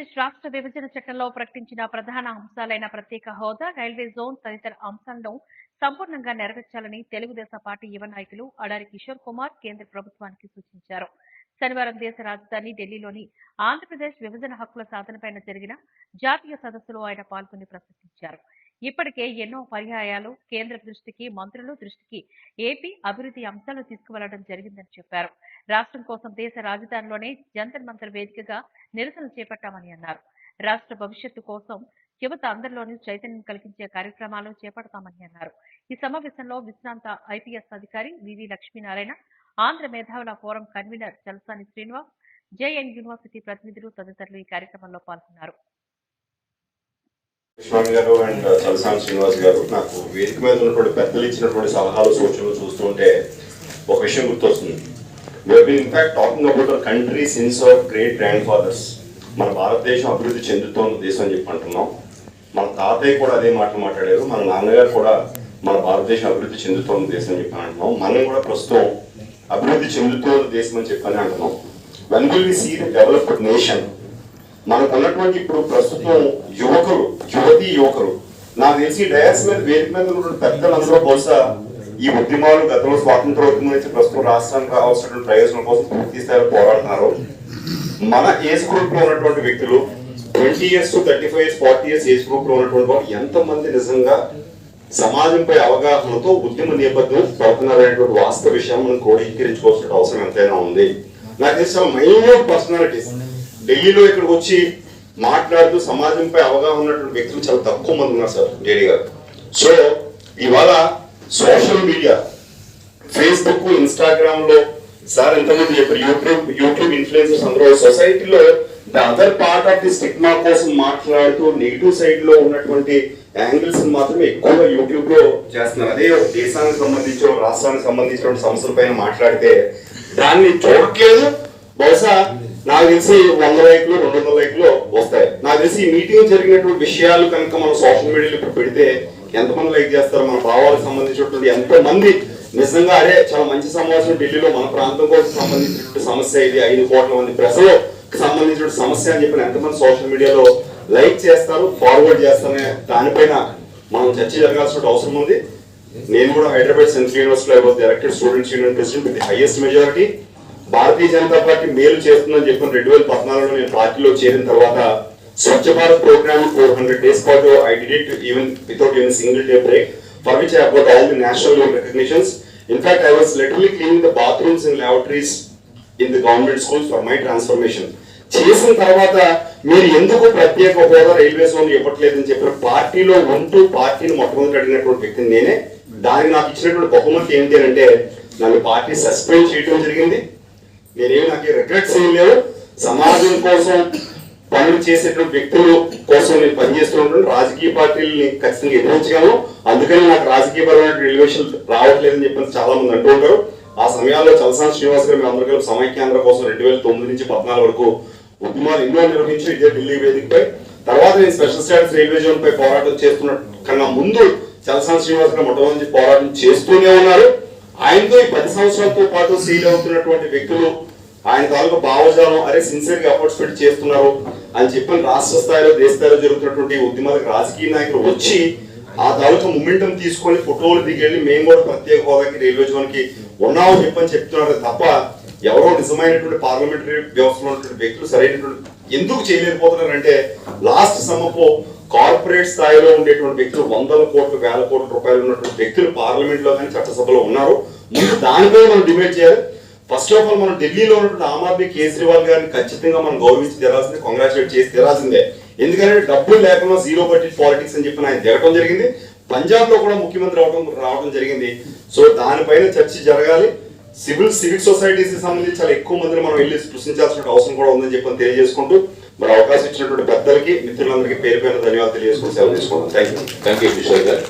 రాష్ట్ర విభజన చట్టంలో ప్రకటించిన ప్రధాన అంశాలైన ప్రత్యేక హోదా రైల్వే జోన్ తదితర అంశాలను సంపూర్ణంగా నెరవేర్చాలని తెలుగుదేశం పార్టీ యువ నాయకులు అడారి కిషోర్ కుమార్ కేంద్ర ప్రభుత్వానికి సూచించారు. శనివారం దేశ రాజధాని ఢిల్లీలోని ఆంధ్రప్రదేశ్ విభజన హక్కుల సాధనపై జరిగిన జాతీయ సదస్సులో ఆయన పాల్గొని ప్రసంగించారు. ఇప్పటికే ఎన్నో పర్యాయాలు కేంద్ర దృష్టికి మంత్రులు దృష్టికి ఏపీ అభివృద్ధి అంశాలు తీసుకువెళ్ళడం జరిగిందని చెప్పారు. రాష్ట్రం కోసం దేశ రాజధానిలోనే జంతర్ మంతర్ వేదికగా నిరసనలు చేపట్టామని అన్నారు. రాష్ట్ర భవిష్యత్తు కోసం యువత అందరిలోనూ చైతన్యం కలిగించే కార్యక్రమాలు చేపడతామని అన్నారు. ఈ సమావేశంలో విశ్రాంత ఐపీఎస్ అధికారి వివి లక్ష్మీనారాయణ ఆంధ్ర మేధావుల forum convener Chalasani Srinivas JN university ప్రతినిధులు తదితరులు ఈ కార్యక్రమంలో పాల్గొన్నారు. స్వామి గారు అండ్ చలసాని శ్రీనివాస్ గారు నాకు వేదిక మీద ఉన్నటువంటి పెద్దలు ఇచ్చినటువంటి సలహాలు సూచనలు చూస్తుంటే ఒక విషయం గుర్తొస్తుంది. In fact talking about our country since our great grand fathers మన భారతదేశం అభివృద్ధి చెందుతోన్న దేశం అని చెప్పి అంటున్నాం. మన తాతయ్య కూడా అదే మాటలు మాట్లాడారు. మన నాన్నగారు కూడా మన భారతదేశం అభివృద్ధి చెందుతోన్న దేశం అని చెప్పి అంటున్నాం. మనం కూడా ప్రస్తుతం అభివృద్ధి చెందుతోన్న దేశం అని చెప్పని అంటున్నాం. When will we see the developed nation మనకు ఉన్నటువంటి ఇప్పుడు ప్రస్తుతం యువకులు యువతి యువకులు. నాకు తెలిసి డయాస్ మీద వేదిక మీద ఉన్న పెద్దలందరూ బహుశా ఈ ఉద్యమాలు గతంలో స్వాతంత్ర ఉద్యమం నుంచి ప్రస్తుతం రాష్ట్రానికి కావాల్సినటువంటి ప్రయోజనం కోసం పూర్తి స్థాయిలో పోరాడుతున్నారు. మన ఏజ్ గ్రూప్లో ఉన్నటువంటి వ్యక్తులు twenty years to thirty five years forty years age గ్రూప్లో ఉన్నటువంటి వాళ్ళు ఎంతమంది నిజంగా సమాజంపై అవగాహనతో ఉద్యమ నేపథ్యం పడుతున్నారనేటువంటి వాస్తవ విషయం మనం క్రోడీకరించుకోవాల్సిన అవసరం ఎంతైనా ఉంది. నాకు తెలిసిన చాలా మైన్యూట్ పర్సనాలిటీస్. ఢిల్లీలో ఇక్కడికి వచ్చి మాట్లాడుతూ సమాజంపై అవగాహన ఉన్నటువంటి వ్యక్తులు చాలా తక్కువ మంది ఉన్నారు సార్ జేడీ గారు. సో ఇవాళ సోషల్ మీడియా ఫేస్బుక్ ఇన్స్టాగ్రామ్లో సార్ ఎంతమంది చెప్పారు యూట్యూబ్ యూట్యూబ్ ఇన్ఫ్లుయెన్సర్స్ అందరూ సొసైటీలో the other part of the stigma కోసం మాట్లాడుతూ నెగిటివ్ సైడ్లో ఉన్నటువంటి యాంగిల్స్ మాత్రమే ఎక్కువగా యూట్యూబ్లో చేస్తున్నారు. అదే దేశానికి సంబంధించిన రాష్ట్రానికి సంబంధించిన సమస్యల పైన మాట్లాడితే దాన్ని చూడట్లేదు. బహుశా నాకు తెలిసి వంద లైక్లు రెండు వందల లైక్లు వస్తాయి. నాకు తెలిసి ఈ మీటింగ్ జరిగినటువంటి విషయాలు కనుక మనం సోషల్ మీడియాలో ఇప్పుడు పెడితే ఎంతమంది లైక్ చేస్తారు? మన భావాలకు సంబంధించినటువంటి ఎంతో మంది నిజంగా అరే చాలా మంచి సమావేశం ఢిల్లీలో మన ప్రాంతం కోసం సంబంధించినటువంటి సమస్య ఇది ఐదు కోట్ల మంది ప్రజలు సంబంధించిన సమస్య అని చెప్పిన ఎంతమంది సోషల్ మీడియాలో లైక్ చేస్తారు ఫార్వర్డ్ చేస్తానే దానిపైన మనం చర్చ జరగాల్సిన అవసరం ఉంది. నేను కూడా Hyderabad central university I was director students union president with highest majority Bharatiya Janata party మేలు చేస్తుందని చెప్పిన రెండు వేల పద్నాలుగులో నేను పార్టీలో చేరిన తర్వాత Swachh Bharat program four hundred days పాటు I did it even without even single day break for which I got all the national recognitions in fact I was literally cleaning the bathrooms in laboratories in the government schools for my transformation చేసిన తర్వాత మీరు ఎందుకు ప్రత్యేక హోదా railway zone ఇవ్వట్లేదని చెప్పిన పార్టీలో ఉంటూ పార్టీని మొట్టమొదటి అడిగినటువంటి వ్యక్తిని నేనే. దానికి నాకు ఇచ్చినటువంటి బహుమతి ఏంటి అంటే నన్ను పార్టీ సస్పెండ్ చేయడం జరిగింది. నేనేమి నాకు రిగ్రెట్స్ ఏం లేవు. సమాజం కోసం పనులు చేసేటువంటి వ్యక్తులు కోసం నేను పనిచేస్తున్నటువంటి రాజకీయ పార్టీలని ఖచ్చితంగా ఎదిరించగలను అందుకని నాకు రాజకీయపరమైన రిలేషన్ రావట్లేదని చెప్పి చాలా మంది అంటూ ఉంటారు. ఆ సమయాల్లో చలసాని శ్రీనివాస్ గారు మేము అందరూ కలిపి సమైక్యాంధ్ర కోసం రెండు వేల తొమ్మిది నుంచి పద్నాలుగు వరకు ఉద్యమాలు ఎన్నో నిర్వహించి ఇదే ఢిల్లీ వేదికపై తర్వాత నేను స్పెషల్ స్టాటస్ రైల్వే జోన్ పై పోరాటం చేస్తున్న కన్నా ముందు చలసాని శ్రీనివాస్ గారు మొట్టమొదటి పోరాటం చేస్తూనే ఉన్నారు. ఆయనతో ఈ పది సంవత్సరాలతో పాటు సీల్ అవుతున్నటువంటి వ్యక్తులు ఆయన తాలూకు భావజాలం అరే సిన్సియర్గా ఎఫర్ట్స్ పెట్టి చేస్తున్నారు అని చెప్పిన రాష్ట్ర స్థాయిలో దేశ స్థాయిలో జరుగుతున్నటువంటి ఉద్యమాలకు రాజకీయ నాయకులు వచ్చి ఆ తాలూకు మొమెంటం తీసుకొని ఫోటోలు దిగెళ్ళి మేము కూడా ప్రత్యేక హోదాకి రైల్వే జోన్కి ఉన్నామని చెప్పని చెప్తున్నారు తప్ప ఎవరో నిజమైనటువంటి పార్లమెంటరీ వ్యవస్థలో ఉన్నటువంటి వ్యక్తులు సరైనటువంటి ఎందుకు చేయలేకపోతున్నారంటే లాస్ట్ సమ్మపు కార్పొరేట్ స్థాయిలో ఉండేటువంటి వ్యక్తులు వందల కోట్లు వేల కోట్ల రూపాయలు ఉన్నటువంటి వ్యక్తులు పార్లమెంట్లో కానీ చట్టసభలో ఉన్నారు. ముందు దానిపై మనం డిబేట్ చేయాలి. ఫస్ట్ ఆఫ్ ఆల్ మనం ఢిల్లీలో ఉన్నటువంటి ఆమ్ ఆద్మీ కేజ్రీవాల్ గారిని ఖచ్చితంగా మనం గౌరవించి తెరాల్సిందే కంగ్రాచులేట్ చేసి తెరాల్సిందే. ఎందుకంటే డబ్బులు లేకుండా జీరో బడ్జెట్ పాలిటిక్స్ అని చెప్పి ఆయన జరగడం జరిగింది. పంజాబ్లో కూడా ముఖ్యమంత్రి అవడం రావడం జరిగింది. సో దానిపైన చర్చ జరగాలి. సివిల్ సివిక్ సొసైటీస్ సంబంధించి చాలా ఎక్కువ మందిని మనం వెళ్ళి స్పృశించాల్సిన అవసరం కూడా ఉందని చెప్పి తెలియజేసుకుంటూ మరి అవకాశం ఇచ్చినటువంటి పెద్దలకి మిత్రులందరికీ పేరు పైన ధన్యవాదాలు తెలియజేసుకుని సెలవు తీసుకుంటాం థ్యాంక్ యూ థ్యాంక్ యూ గారు.